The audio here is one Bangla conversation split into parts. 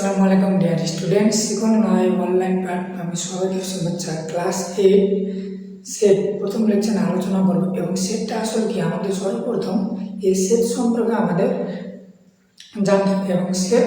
আসসালামু আলাইকুম ডিয়ার স্টুডেন্টস নয় অনলাইন প্ল্যাটফর্মে সবাইকে শুভেচ্ছা। ক্লাস এইট সেট প্রথম লেকচারে আলোচনা করব। এবং সেটটা আসলে কি? আমাদের সর্বপ্রথম এই সেট সম্পর্কে আমাদের জানতে হবে। এবং সেট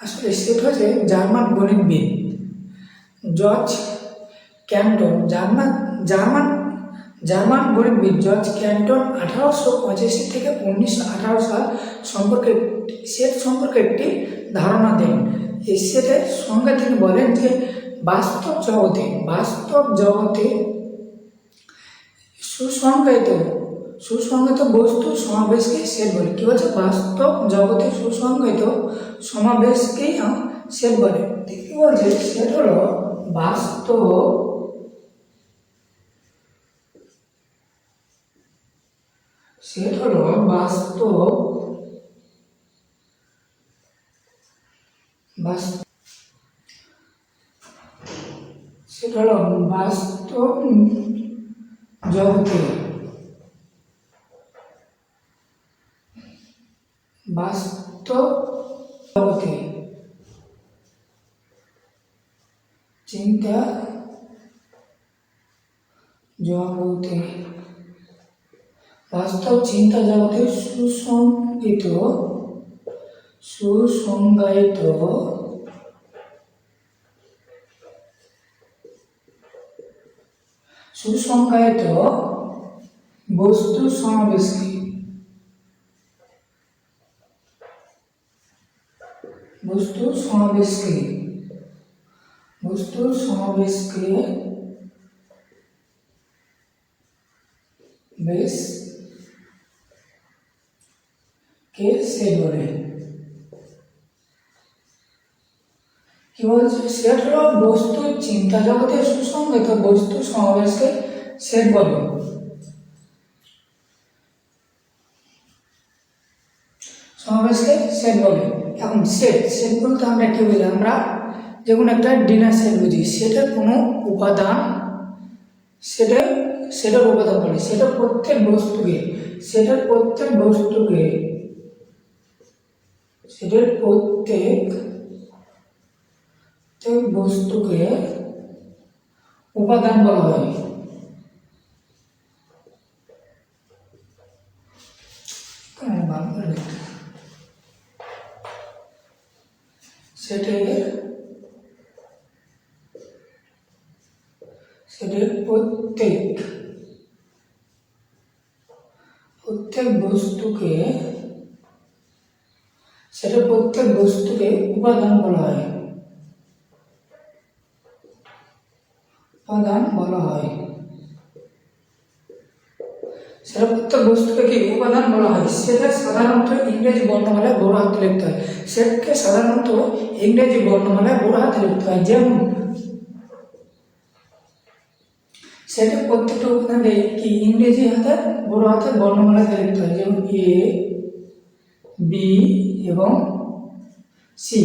আসলে সেট হচ্ছে জার্মান গণিতবিদ George Cantor German German German গণিতবিদ জর্জ ক্যান্টন আঠারোশো পঁচাশি থেকে উনিশশো আঠারো সাল সম্পর্কে সেট সম্পর্কে একটি ধারণা দেন। এই সেটের সঙ্গে তিনি বলেন যে, বাস্তব জগতে বাস্তব জগতে সুসংজ্ঞায়িত সুসংজ্ঞায়িত বস্তু সমাবেশকে সেট বলে। কী বলছে? বাস্তব জগতে সুসংজ্ঞায়িত সমাবেশকেই সেট বলে। কি বলছে? সেট হলো বাস্তব সেট হলো বাস্তব সেটা হলো বাস্তব জগতে বাস্তব জগতে চিন্তা জগতে। বাস্তব চিন্তা জগতে সুসংগীত সুসংজ্ঞায়িত সুসংজ্ঞায়িত বস্তু সমাবেশকে বস্তু সমাবেশকে বস্তু সমাবেশকে বেশ কে সে বলে? কি বলছে? সেট হলো বস্তু চিন্তা জগতে সুসংগত বস্তু সমাবেশকে সেট বলে। সমাবেশকে সেট বলে। এখন সেট সেট বলতে আমরা কি বুঝি আমরা যেমন একটা ডিনার সেট বুঝি সেটার কোনো উপাদান, সেটা, সেটার উপাদান বলে, সেটা প্রত্যেক বস্তুকে, সেটার প্রত্যেক বস্তুকে সেটার প্রত্যেক বস্তুকে উপাদান বলা হয়। কেন ভালো করে লিখতে হবে? সেটার সেটার প্রত্যেক প্রত্যেক বস্তুকে সেটা প্রত্যেক বস্তুকে উপাদান বলা হয়। উপাদান বলা হয়। সেটা প্রত্যেক বস্তুকে কি উপাদান বলা হয়? সেটা সাধারণত ইংরেজি বর্ণমালায় বড় হাতে লিখতে হয়। সেটাকে সাধারণত ইংরেজি বর্ণমালায় বড় হাতে লিখতে হয়। যেমন, সেটা প্রত্যেকটা উপাদানে কি ইংরেজি হাতে, বড় হাতে বর্ণমালাতে লিখতে হয়। যেমন, এ, বি এবং সি।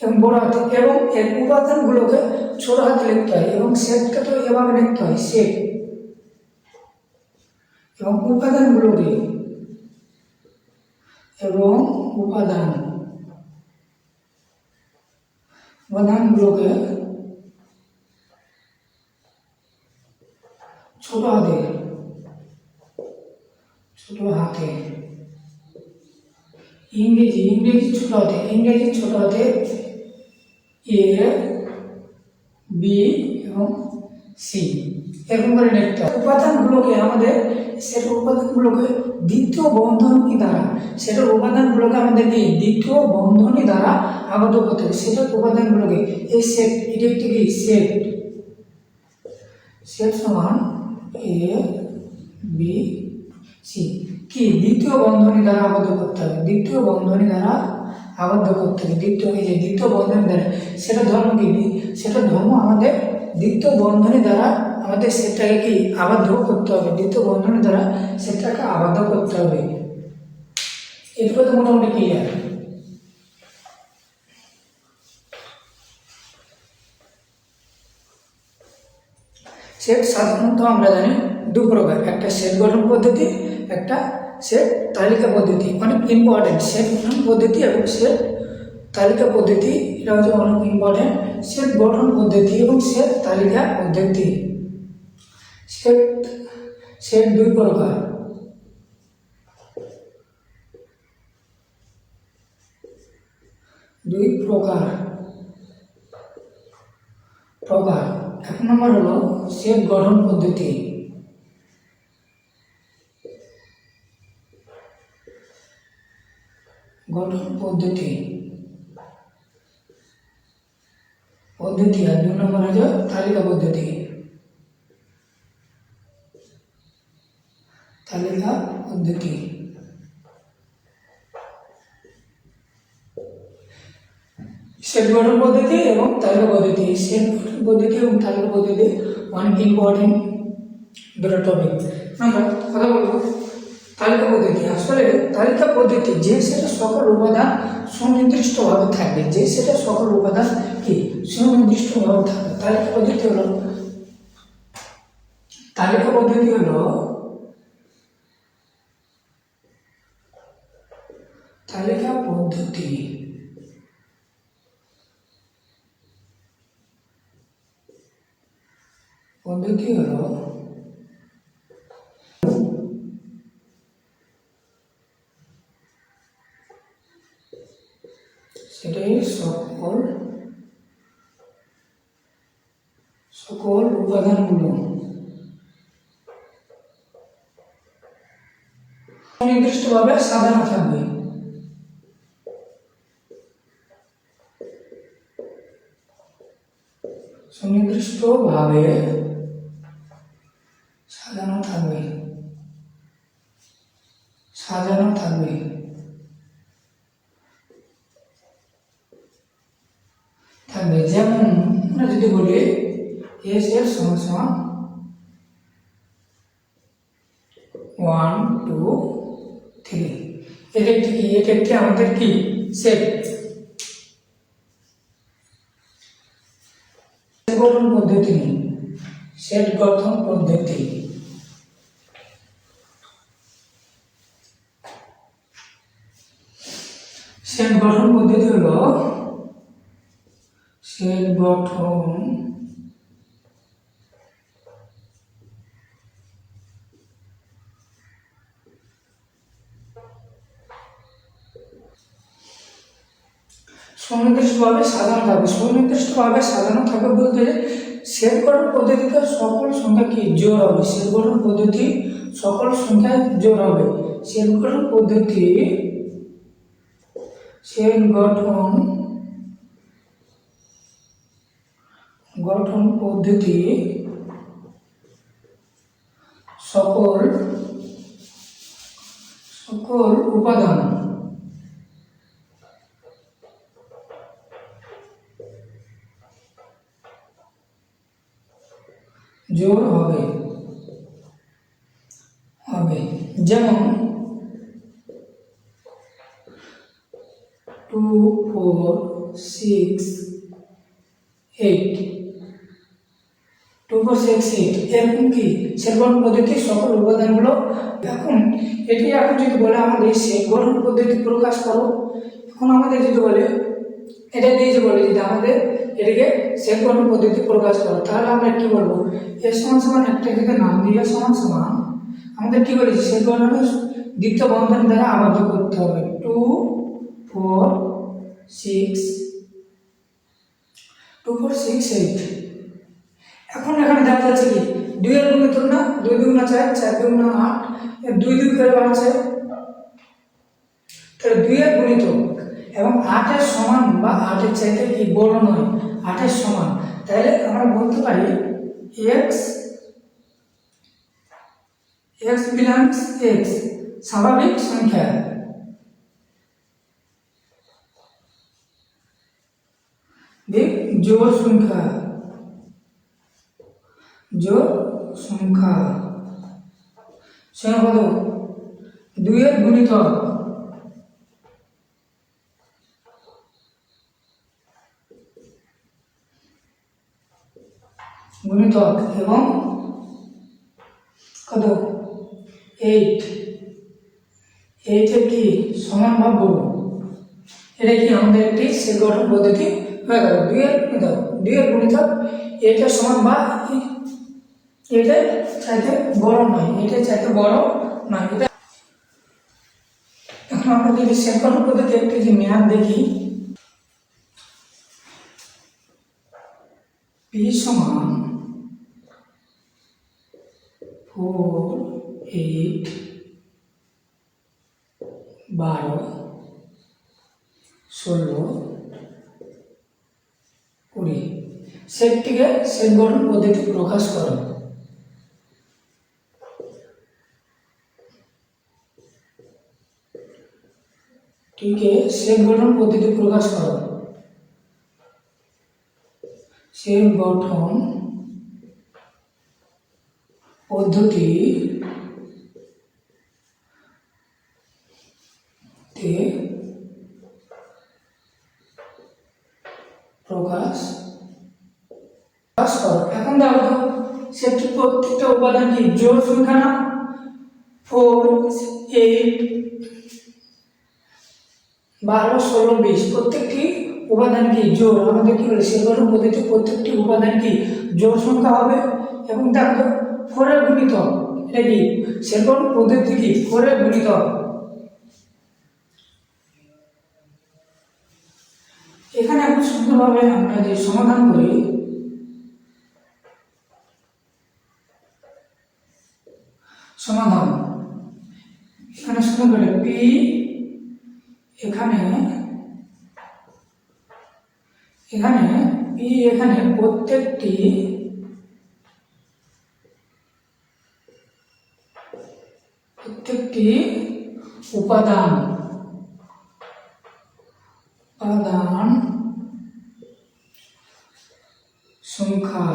এবং বড় হাতে। এবং এর উপাদানগুলোকে ছোট হাতে লিখতে হয় এবং সেটকে তো এভাবে লিখতে হয় সেট এবং উপাদানগুলোকে এবং উপাদান। উপাদানগুলোকে ছোট হাতে ছোট হাতে। ইংরেজি ইংরেজি ছোট হাতে ইংরেজি ছোট হাতে এ, বি এবং সি। এরকম করে লিখতে হবে। উপাদানগুলোকে আমাদের সেটার উপাদানগুলোকে দ্বিতীয় বন্ধনী দ্বারা সেটার উপাদানগুলোকে আমাদের কি? দ্বিতীয় বন্ধনী দ্বারা আবদ্ধ করতে হবে। সেটার উপাদানগুলোকে এই সেট এটা একটি কি? সেট সেট সমান এ, বি, সি। কি? দ্বিতীয় বন্ধনী দ্বারা আবদ্ধ করতে হবে। দ্বিতীয় বন্ধনী দ্বারা আবদ্ধ করতে হবে। দ্বিতীয় এই যে দ্বিতীয় বন্ধনী দ্বারা, সেটা ধর্ম কি? সেটা ধর্ম আমাদের দ্বিতীয় বন্ধনী দ্বারা আমাদের সেটাকে কি আবদ্ধ করতে হবে? দ্বিতীয় বন্ধনী দ্বারা সেটাকে আবদ্ধ করতে হবে। এরপরে তো মোটামুটি ক্লিয়ার সেট সাধারণত আমরা জানি দু প্রকার, একটা সেট গঠন পদ্ধতি, একটা সেট তালিকা পদ্ধতি, অনেক ইম্পর্টেন্ট সেট গঠন পদ্ধতি এবং সেট তালিকা পদ্ধতি, এটা হচ্ছে অনেক ইম্পর্টেন্ট সেট গঠন পদ্ধতি এবং সেট তালিকা পদ্ধতি। সেট সেট দুই প্রকার। দুই প্রকার। প্রকার। নম্বর হলো সেট গঠন পদ্ধতি। গঠন পদ্ধতি। পদ্ধতি আর দুই নম্বর হচ্ছে তালিকা পদ্ধতি। তালিকা পদ্ধতি সেট গঠন পদ্ধতি এবং তালিকা পদ্ধতি। গঠন পদ্ধতি এবং তালিকা পদ্ধতি অনেক ইম্পর্টেন্ট দুটো টপিক আমরা কথা বলব। তালিকা পদ্ধতি, আসলে তালিকা পদ্ধতি যে সেটা সকল উপাদান সুনির্দিষ্টভাবে থাকবে যে সেটা সকল উপাদান কি? সুনির্দিষ্টভাবে থাকবে তালিকা পদ্ধতি হলো তালিকা পদ্ধতি হলো তালিকা পদ্ধতি। পদ্ধতি হলো সেটাই সকল সকল উপাদানগুলো নির্দিষ্টভাবে সাজানো থাকবে সুনির্দিষ্টভাবে সাজানো থাকবে সাজানো থাকবে থাকবে যেমন আমরা যদি বলি এস এর সমান সমান ওয়ান টু থ্রি এটা একটি কি এটা আমাদের কি? সেট গঠন পদ্ধতি সেট গঠন পদ্ধতি। সেট গঠন পদ্ধতি হলো সেট গঠন সুনির্দিষ্টভাবে সাজানো থাকবে। সুনির্দিষ্টভাবে সাজানো থাকবে বলতে সেট করার পদ্ধতিতে সকল সংখ্যা কি জোর হবে। সেট করার পদ্ধতি সকল সংখ্যা জোর হবে। সেট করার পদ্ধতি সেট গঠন গঠন পদ্ধতি সকল সকল উপাদান জোর হবে। হবে। যেমন two four six eight. Two four six eight, এরকম কি? সেরকম পদ্ধতি সকল উপাদানগুলো। এখন এটি এখন যদি বলে আমাদের গঠন পদ্ধতি প্রকাশ করো, এখন আমাদের যদি বলে এটা দিয়ে যে বলে যদি আমাদের, এটাকে সেট পদ্ধতি প্রকাশ করো। তাহলে আমরা কি বলব? এর সমান সমান একটা যদি নাম দিয়ে সমান সমান। আমাদের কি বলেছি? সেট গঠনের দ্বিতীয় বন্ধন দ্বারা আবদ্ধ করতে হবে। Two four six two four six eight এখন এখানে দেখা যাচ্ছে কি? দুই এর গুণে ধরুন না? দুই দুগুণা চার চার দুগুণা আট। দুই দুই করে বাড়ছে। তাহলে দুই এর গুণিত এবং আটের সমান বা আটের চাইতে কি বড় নয়, আটের সমান। তাহলে আমরা বলতে পারি এক্স এক্স বিলংস এক্স স্বাভাবিক সংখ্যা। জোর সংখ্যা। জোর সংখ্যা। সংখ্যা কত দুইয়ের গুণিতক। গুণিতক এবং কত? এইট এইটের কি সমান ভাগ বলব এটা কি আমাদের একটি সেট গঠন পদ্ধতি? হয়ে গেল। দুইয়ের গুণিতক দুইয়ের গুণিতক সমান বা এটা চাইতে বড় নয়। এটা চাইতে বড় নয়। এটা এখন আমরা যদি সেট গঠন পদ্ধতি একটি যে মেয়াদ দেখি পি সমান ফোর এইট বারো ষোলো কুড়ি, সেটটিকে সেট গঠন পদ্ধতি প্রকাশ করো টিকে সেট গঠন পদ্ধতি প্রকাশ করো সেট গঠন পদ্ধতি তে প্রকাশ প্রকাশ এখন দেখো সেটি প্রত্যেকটা উপাদান কি? জোর সংখ্যা না ফোর, এইট, বারো, ষোলো, বিশ। প্রত্যেকটি উপাদান কি? জোর আমাদের কি বলে? সেগুলোর পদ্ধতি প্রত্যেকটি উপাদান কি? জোর সংখ্যা হবে। এবং দেখো তো ফোরের গুণিতক এটা কি? সেগুলোর পদ্ধতি কি? ফোরের গুণিতক এখানে এখন সুন্দরভাবে আমরা যে সমাধান করি। সমাধান। এখানে সুন্দর করে পি এখানে এখানে পি এখানে প্রত্যেকটি প্রত্যেকটি উপাদান। উপাদান সংখ্যা।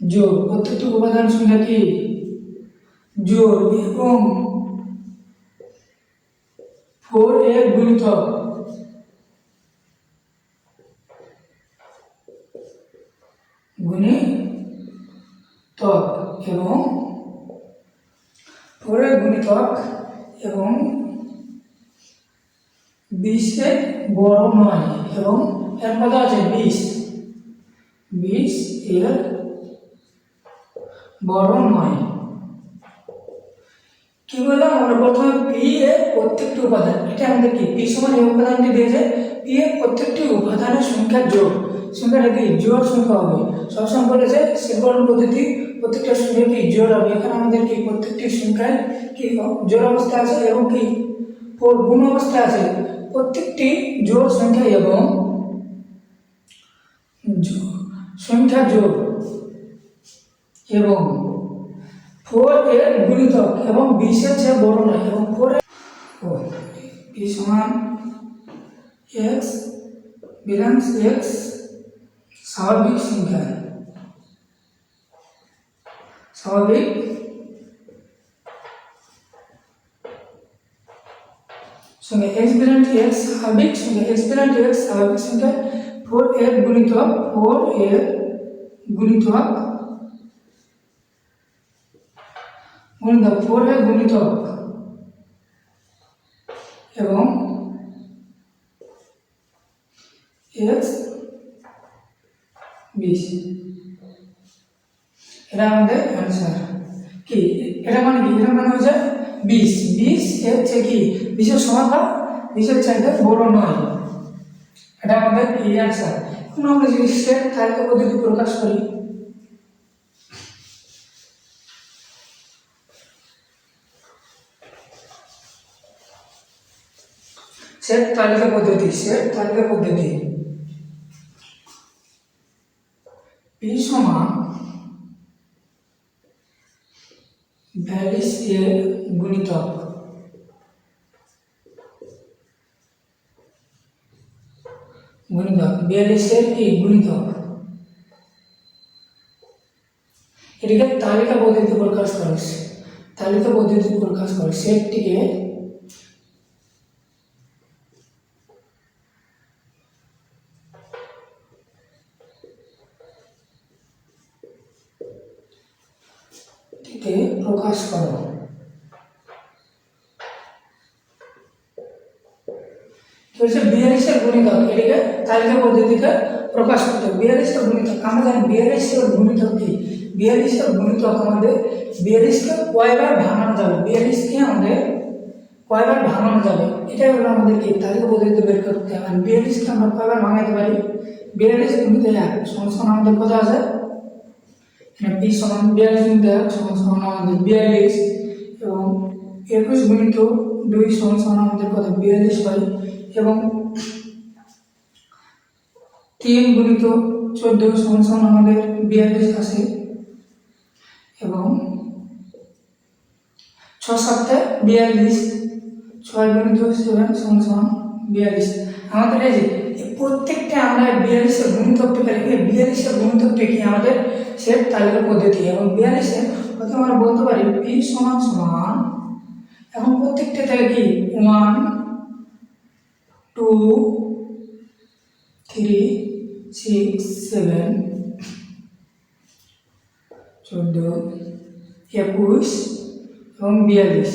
যোগ প্রত্যেকটি উপাদান সংখ্যা কি? যোগ এবং ফোর এর গুণিতক গুণিতক এবং ফোরের গুণিতক এবং বিশের বড় নয় এবং এর মধ্যে আছে বিশ। বিশ এর বড় নয়। কি বললাম? আমরা প্রথমে পি এর প্রত্যেকটি উপাদান, এটা আমাদের কি? পি এই উপাদানটি দিয়েছে। পি এর প্রত্যেকটি উপাদানের সংখ্যার যোগ। সংখ্যাটা কি জোর সংখ্যা হবে। সবসময় বলেছে সেকরণ পদ্ধতি, প্রত্যেকটা সংখ্যা কি জোর হবে? এখানে আমাদের কি প্রত্যেকটি সংখ্যায় কি জোর অবস্থা আছে এবং কি গুণ অবস্থা আছে? প্রত্যেকটি জোর সংখ্যা এবং সংখ্যা যোগ এবং ফোর এর গুণিতক এবং বিশের চেয়ে বড় নয় এবং ফোর সমান? এক্স বিরাংশ এক্স স্বাভাবিক সংখ্যা স্বাভাবিক সঙ্গে এক্স বিরাংশ এক্স স্বাভাবিক সঙ্গে এক্স বিরাংশ এক্স স্বাভাবিক সংখ্যা ফোর এর গুণিতক ফোর এর গুণিতক গুণিতক ফোর এর গুণিতক এবং এক্স বিশ। এটা আমাদের কি? এটা মানে মানে হচ্ছে হচ্ছে কি? চাইতে বড় নয়। এটা আমাদের আমরা পদ্ধতি প্রকাশ করি। সেট তালিকা পদ্ধতি সেট তালিকা পদ্ধতি। পি সমান বিয়াল্লিশ এর গুণিতক। গুণিতক বিয়াল্লিশের কি গুণিতক। এটিকে তালিকা পদ্ধতি প্রকাশ করে তালিকা পদ্ধতি প্রকাশ করে সেটটিকে টিকে প্রকাশ করো কি হচ্ছে বিয়াল্লিশের গুণিতক এটাকে তালিকা পদ্ধতিতে প্রকাশ করতে হবে বিয়াল্লিশের গুণিতক আমরা জানি বিয়াল্লিশের গুণিতক কি বিয়াল্লিশের গুণিতক আমাদের বিয়াল্লিশকে কয়বার ভাঙানো যাবে? বিয়াল্লিশকে আমাদের কয়বার ভাঙানো যাবে? এটাই হলো আমাদের কি তালিকা পদ্ধতিতে বের করতে হবে। আর বিয়াল্লিশকে আমরা কয়বার ভাঙাইতে পারি? বিয়াল্লিশ গুণিত এক, সমান আমাদের কত আছে? পি সমান বিয়াল্লিশ গুণিত এক, সমান আমাদের বিয়াল্লিশ। এবং একুশ গুণিত দুই, সমান আমাদের কত? বিয়াল্লিশ হয়। এবং তিন গুণিত চোদ্দ, সমান আমাদের বিয়াল্লিশ আসে এবং ছ সাতটা বিয়াল্লিশ, ছয় গুণিত সেভেন, সমান সমান বিয়াল্লিশ। আমাদের এই যে প্রত্যেকটা আমরা বিয়াল্লিশের গুণিতকটা পেলে বিয়াল্লিশের গুণিতকটা কি আমাদের সেট তালিকা পদ্ধতি? এবং বিয়াল্লিশে প্রথমে আমরা বলতে পারি পি সমান সমান। এখন প্রত্যেকটা থেকে কি? One, two, three, six, seven চোদ্দ, একুশ এবং বিয়াল্লিশ।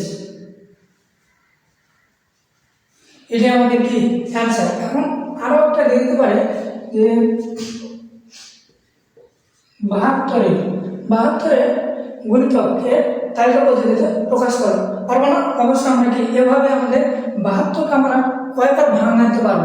এটা আমাদের কি অ্যান্সার এখন আরও একটা দেখতে পারে যে বাহাত্তরে বাহাত্তরে গুণিতককে তালিকা পদ্ধতিতে প্রকাশ করো। পারব না। অবশ্যই আমরা কি এভাবে আমাদের বাহাত্তরকে আমরা কয়বার ভাঙাইতে পারব?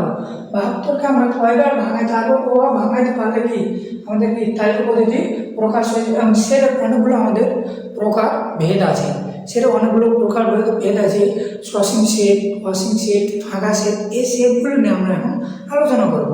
বাহাত্তরকে আমরা কয়বার ভাঙাইতে পারব ও ভাঙাইতে পারলে কি আমাদের কি তালিকা পদ্ধতি প্রকাশ হয়ে যাবে? এবং সেটা অনেকগুলো আমাদের প্রকার ভেদ আছে। সেটা অনেকগুলো প্রকার ভেদ আছে। সসিং সেট ওয়াশিং সেট, ফাঁকা সেট এই সেটগুলো নিয়ে আমরা এখন আলোচনা করব।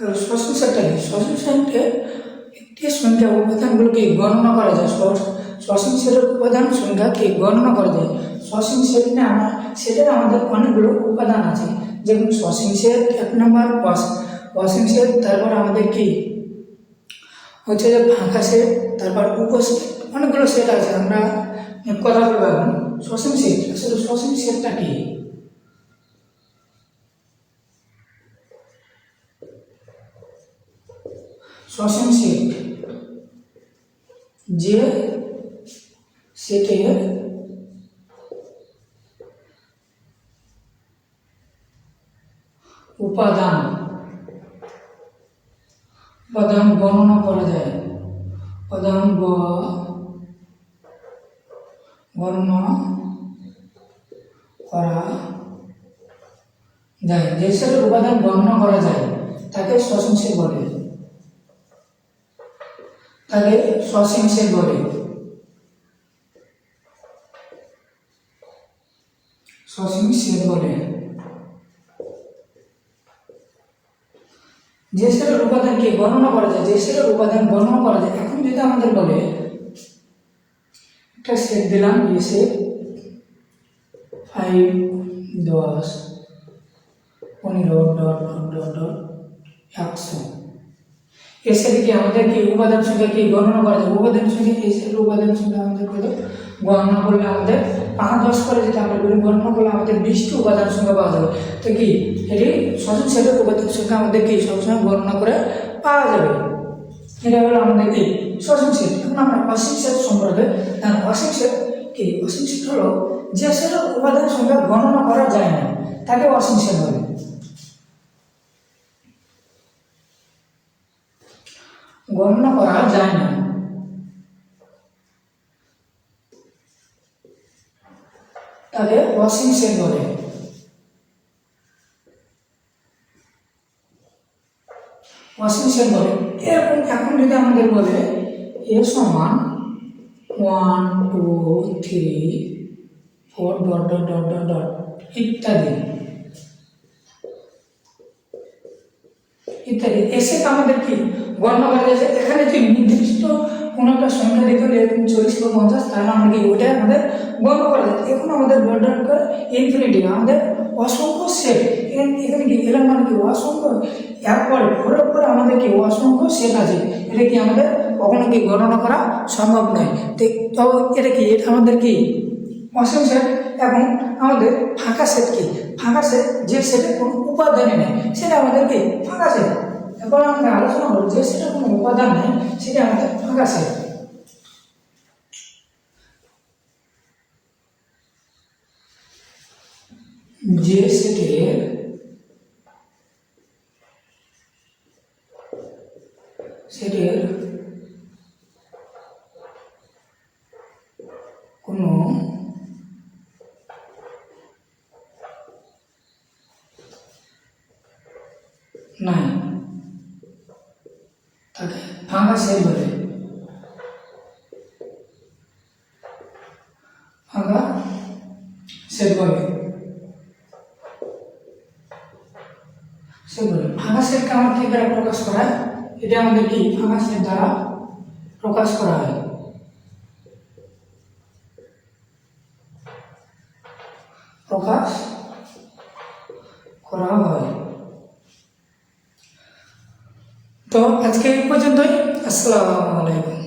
শ্বসন সেটটা কি? শ্বসন সেটে একটি সংখ্যা উপাদানগুলোকে গণনা করা যায়। শ্বসন সেটের উপাদান সংখ্যাকে গণনা করা যায়। শ্বসন না আমরা সেটার আমাদের অনেকগুলো উপাদান আছে। যেমন শ্বসন সেট এক নম্বর ওয়াশিং সেট তারপর আমাদের কি? হচ্ছে যে ফাঁকা সেট, তারপর উপসেট, অনেকগুলো সেট আছে। আমরা কথা বলব এখন। শ্বসন সেট আসলে শ্বসন সেটটা কি? শ্বসন সেট যে সেটের উপাদান উপাদান গণনা করা যায়। উপাদান গণনা করা যায়। যে সেটের উপাদান গণনা করা যায়, তাকে শ্বসন সেট বলে। তাকে সসীম সেট বলে। সসীম সেট বলে। যে সেটের উপাদানকে গণনা করা যায়, যে সেটের উপাদান গণনা করা যায়, এখন যদি আমাদের বলে, একটা সেট দিলাম এ সেট ফাইভ দশ, পনেরো ডট ডট ডট ডট একশো এসে থেকে আমাদের কি উপাদান সংখ্যা কি গণনা করা যায়? উপাদান সংখ্যা এসে উপাদান সংখ্যা আমাদের কত? গণনা করলে আমাদের পাঁচ দশ করে যেটা আমরা করি গণনা করলে আমাদের বিশটি উপাদান সংখ্যা পাওয়া যাবে। তো কি? এটি সঠিক সেটের উপাদান সংখ্যা আমাদের কি সবসময় গণনা করে পাওয়া যাবে। এটা হলো আমাদের কি? সসীম সেট এখন আমরা অসীম সেট সম্পর্কে জানি অসীম সেট কি? অসীম সেট হলো যে সেটের উপাদান সংখ্যা গণনা করা যায় না, তাকে অসীম সেট বলে। গণনা করা যায় না। তাহলে ওয়াশিং সেট বলে। ওয়াশিং সেট বলে। এরকম এখন যদি আমাদের বলে এরকম চল্লিশ বা পঞ্চাশ, তাহলে আমরা কি ওইটাই আমাদের গল্প করা যায় এখন আমাদের বর্ড করে ইনফিনিটি আমাদের অসংখ্য সেট এখানে এখানে কি এলাম মানে কি অসংখ্য? একবার ঘোরার পর আমাদের কি অসংখ্য সেট আছে। এটা কি আমাদের কখনো কি গণনা করা সম্ভব নয়। তো এটা কি, এটা আমাদের কি? অসীম সেট এবং আমাদের ফাঁকা সেট কি? ফাঁকা সেট যে সেটে কোনো উপাদানই নেই, সেটা আমাদের কি? ফাঁকা সেট এখন আমরা আলোচনা করব যে সেটা কোনো উপাদান নেই, সেটা আমাদের ফাঁকা সেট जिसके সেটের কোনো নাই তাকে ফাঁকা সেল বলে আমাদেরকে ইনফরমেশনের দ্বারা প্রকাশ করা হয়। প্রকাশ করা হয়। তো আজকে এই পর্যন্তই। আসসালামু আলাইকুম।